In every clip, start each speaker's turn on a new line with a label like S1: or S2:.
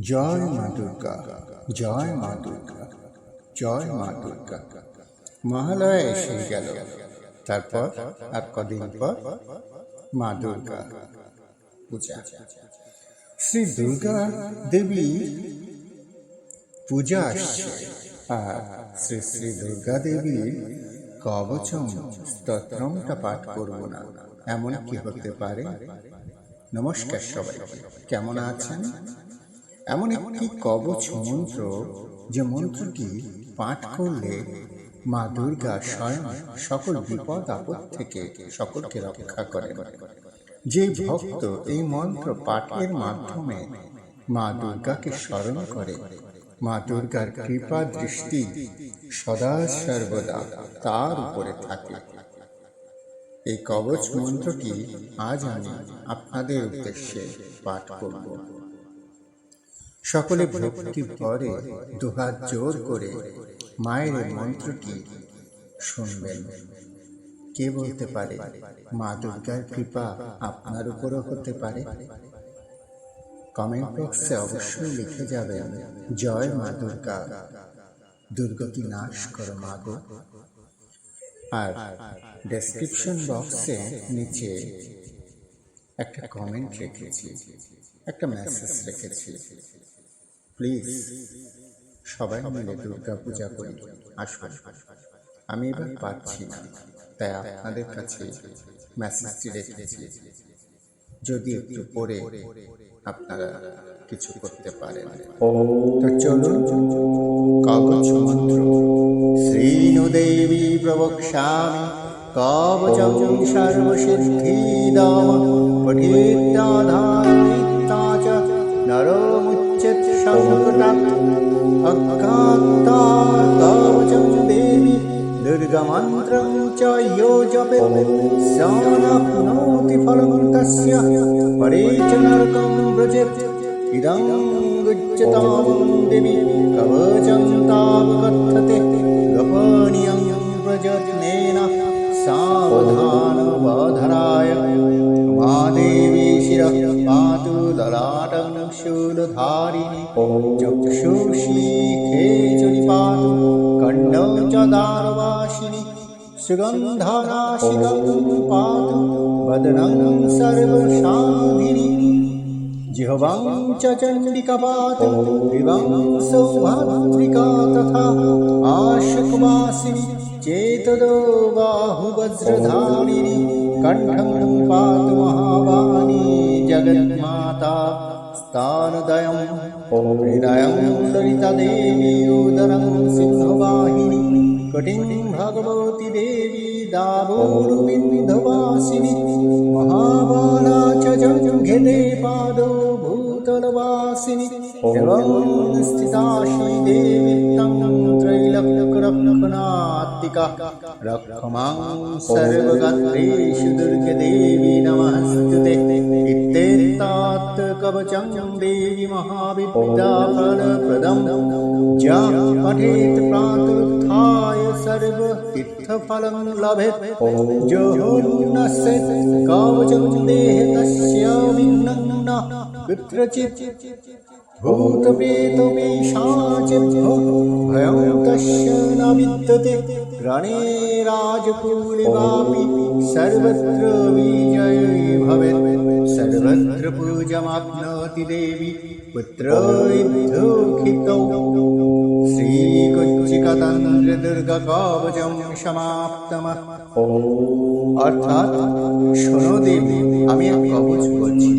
S1: জয় মা দুর্গা, জয় মা দুর্গা, জয় মা দুর্গা। মহালয়া এসে গেল। তারপর আর কদিন পর মা দুর্গা পূজা। শ্রী দুর্গা দেবী পূজা আসছে। আর শ্রী শ্রী দুর্গা দেবীর কবচম স্তোত্রমটা পাঠ করব না। এমন কি হতে পারে? নমস্কার সবাই কেমন আছেন? এমন একটি কবচ মন্ত্র যে মন্ত্রটি পাঠ করলে মা দুর্গা স্বয়ং সকল বিপদ আপদ থেকে সকলকে রক্ষা করেন যে ভক্ত এই মন্ত্র পাঠের মাধ্যমে মা দুর্গাকে স্মরণ করে, মা দুর্গার কৃপা দৃষ্টি সদা সর্বদা তার উপরে থাকে। এই কবচ মন্ত্রটি আজ আমি আপনাদের উদ্দেশ্যে পাঠ করব। সকলে ভক্তি ভরে দুহাত জোর করে মায়ের মন্ত্রটি শুনবেন। কে বলতে পারে? মা দুর্গার কৃপা আপনার উপরও হতে পারে। কমেন্ট বক্সে অবশ্যই লিখে যাবেন জয় মা দুর্গা। দুর্গতি নাশ করো মা গো? আর ডেসক্রিপশন বক্সে নিচে একটা কমেন্ট রেখেছি একটা মেসেজ রেখেছি। প্লিজ সবাই মিলে দুর্গা পূজা করি আসুন। আমি এবার পারছি না, তাই আপনাদের কাছে মেসেজটি রেখেছি যদি একটু পরে আপনারা কিছু করতে পারেন। তো চলুন, কাগজ মন্ত্র। শ্রীনুদেবী প্রবক্ষ্যামি কবচম সর্বসিদ্ধিদাম পঠিত্যাধারিতা চ शोकनाथ अक्कात्ता कवचं देवी दुर्गमन्त्रं देवी कवचं तावकथते गपणीयं व्रजत्नेन सावधानवधराय मा देवी शिरः पातु ललाटं शूलधारिणि चक्षुषीखे च निपातु कण्डं च दारवासिनि सुगन्धनाशिकं पातु वदनं सर्वशान्तिनि जिह्वां च चण्डिकपातु विवं सौभाद्रिका तथा आशुकवासिनि चेतदो बाहुवज्रधारिणि कण्ठं पातु महावाणी जगन्माता स्थानदयं हृदयं ललितादेवी उदरं सिंहवाहिनी कटिं भगवती देवी दावोरुविन्धवासिनि महाबाला च जङ्घिते पादो भूतलवासिनि एवं स्थिता श्रीदेवी तं त्रैलक्यरक्षणात्तिका रक्षमां सर्वगात्रेषु दुर्गदेवी नमस्ते इत्येतात् कवचं देवी महाविद्याफलप्रदं जा पठेत् प्रातरुत्थाय सर्वतीर्थफलं लभेत् जोहोन्नस्य कवचं देह तस्य विघ्नं न कुत्रचित् भूतप्रेतपिशाचिभ्यो भयं तस्य न विद्यते रणे राजकुले वापि सर्वत्र विजयी भवेत् सर्वत्र पूजमाप्नोति देवी पुत्रैर्दुःखितौ শ্রীকচ্ছিকাতন্দ্রদুর্গকবচম সমাপ্তমঃ অর্থাৎ শোনো দেবী আমি এক কবচ বলছি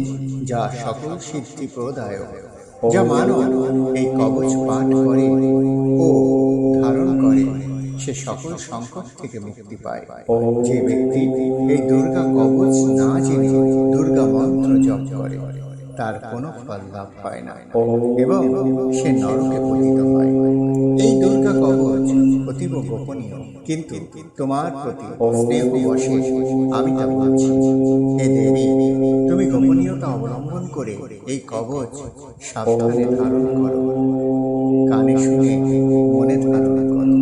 S1: যা সকল সিদ্ধি প্রদায়ক, যা মানব এই কবচ পাঠ করে ও ধারণ করে, সে সকল সংকট থেকে মুক্তি পায়। যে ব্যক্তি এই দুর্গা কবচ না জেনে দুর্গা মন্ত্র জপ করে, তার কোনো ফল লাভ হয় না। এবং সে নরকে গোপনীয় কিন্তু তোমার প্রতি স্নেহ আমি তা বলছি হে দেবী তুমি গোপনীয়তা অবলম্বন করে এই কবচ সাবধানে ধারণ করো। কানে শুনে মনে ধারণ করো।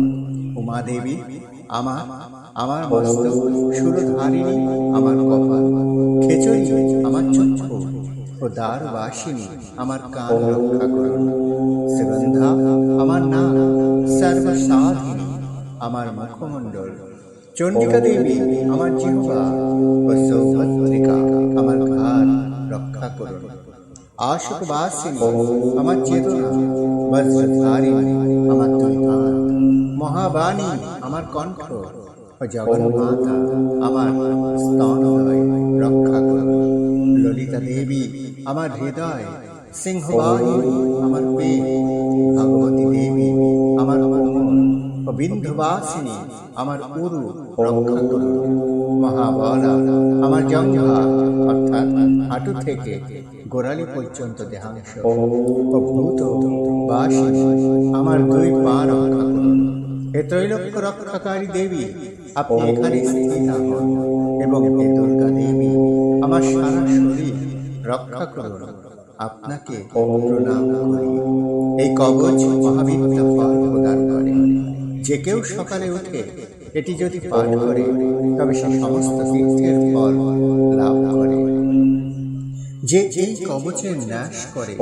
S1: উমা দেবী আমার আমার মস্তক সুরধারিণী আমার কপাল খেচরি আমার চক্ষু ও দ্বারবাসিনী আমার কান রক্ষা করুন সুগন্ধা আমার নাম সর্বসাধিনী আমার মুখমণ্ডল। চণ্ডিকা দেবী, আমার জিহ্বা ও সৌভদ্রিকা আমার ঘাড় রক্ষা করুন। আশুক আমার চেতনা বজ্রধারিণী আমার দুই মহাবাণী, আমার কণ্ঠ জগন্মাতা, আমার স্তনদয় রক্ষা করুন। ললিতা দেবী, আমার হৃদয় সিংহবাহিনী আমার পেট বিন্ধুবাসিনী আমার উরু রক্ষা মহাবলা, আমার জঙ্ঘা অর্থাৎ হাঁটু থেকে গোড়ালি পর্যন্ত দেহাংশ। ভূত আমার দুই পা রক্ষা রক্ষাকারী দেবী, আপনি এখানে স্থিত এবং হে দুর্গা দেবী আমার সারা শরীর রক্ষা করুন। আপনাকে প্রণাম করি। এই কবচ মহাবিদ্যা ফল প্রদান যে কেউ সকালে উঠে এটি যদি পাঠ করে, তবে সে সমস্ত তীর্থের ফল লাভ করে। যে এই কবচের নাশ করে,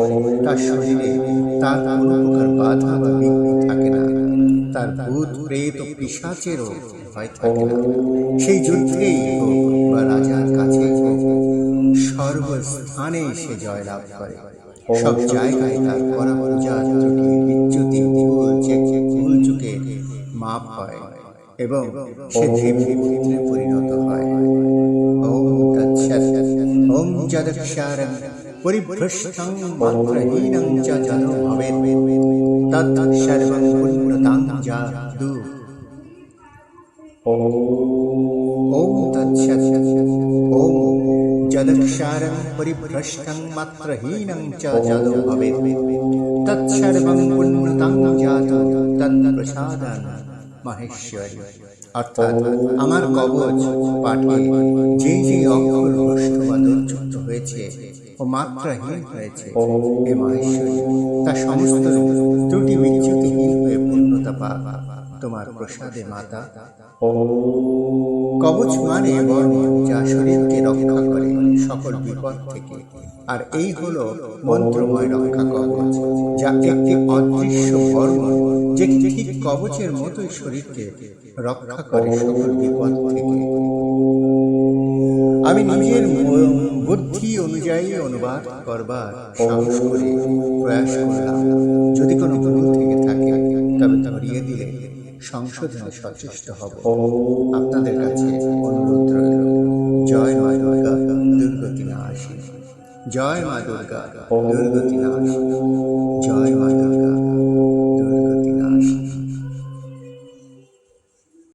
S1: তার শরীরে তার কোনো প্রকার বাধা বা বিঘ্ন থাকে না। তার ভূত, প্রেত ও পিসাচেরও ভয় থাকে না। সেই যুদ্ধেই বা রাজার কাছে সর্বস্থানে সে জয়লাভ করে। সব জায়গায় তার করা পূজা ত্রুটি মাপ হয় এবং সে পুত্রে পরিণত হয়। ওম তৎসৎ, ওম যদক্ষারং পরিভ্রষ্টং মাত্রহীনং চ জনো ভবেৎ। তৎ সর্বং জাদু ওম তৎসৎ, ওম যদক্ষারং পরিভ্রষ্টং মাত্রহীনং চ জনো ভবেৎ। তৎপ্রসাদান মাহেশ্বরী। অর্থাৎ আমার কবচ পাঠে যে যে অক্ষর ভ্রষ্ট হয়েছে ও মাত্রাহীন হয়েছে এ মহেশ্বরী তা সমস্ত ত্রুটি বিচ্যুতিহীন হয়ে পূর্ণতা পাক। তোমার প্রসাদে মাতা। কবচ মানে বর্ম যা শরীরকে রক্ষা করে সকল বিপদ থেকে। আর এই হলো মন্ত্রময় রক্ষা কবচ যা একটি অদৃশ্য বর্ম যে ঠিক কবচের মতোই শরীরকে রক্ষা করে সকল বিপদ থেকে। আমি নিজের বুদ্ধি অনুযায়ী অনুবাদ করবার সাহস করে প্রয়াস করলাম। যদি কোনো ভুল থেকে থাকে সংশোধনে সচেষ্ট হব। আপনাদের কাছে অনুরোধ রইল। জয় মা দুর্গা দুর্গতি না আসি জয় মা দুর্গা দুর্গতি না আসি জয়